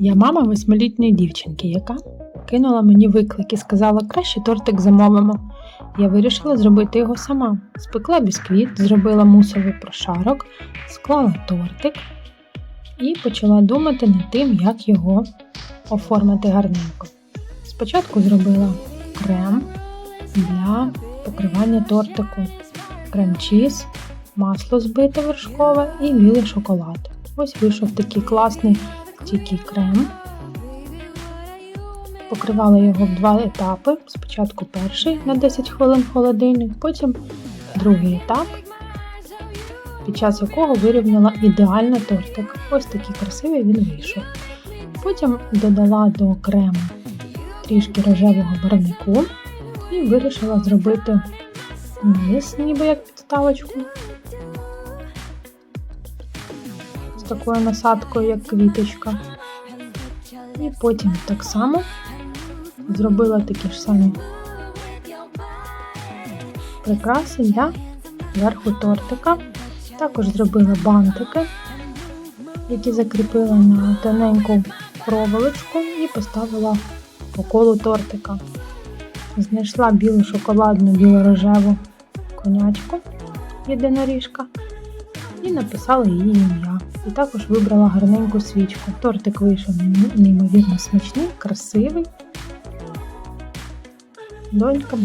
Я мама восьмилітньої дівчинки, яка кинула мені виклик і сказала, краще тортик замовимо. Я вирішила зробити його сама. Спекла бісквіт, зробила мусовий прошарок, склала тортик і почала думати над тим, як його оформити гарненько. Спочатку зробила крем для покривання тортику, крем-чіз, масло збите вершкове і білий шоколад. Ось вийшов такий класний тільки крем. Покривала його в два етапи. Спочатку перший на 10 хвилин холодильник, потім другий етап, під час якого вирівняла ідеально тортик. Ось такий красивий він вийшов. Потім додала до крему трішки рожевого барвнику і вирішила зробити низ, ніби як підставочку. Такою насадкою, як квіточка. І потім так само зробила такі ж самі прикраси для верху тортика. Також зробила бантики, які закріпила на тоненьку проволочку і поставила по колу тортика. Знайшла білу шоколадну біло-рожеву конячку єдиноріжка і написала її ім'я. І також вибрала гарненьку свічку. Тортик вийшов неймовірно смачний, красивий. Донька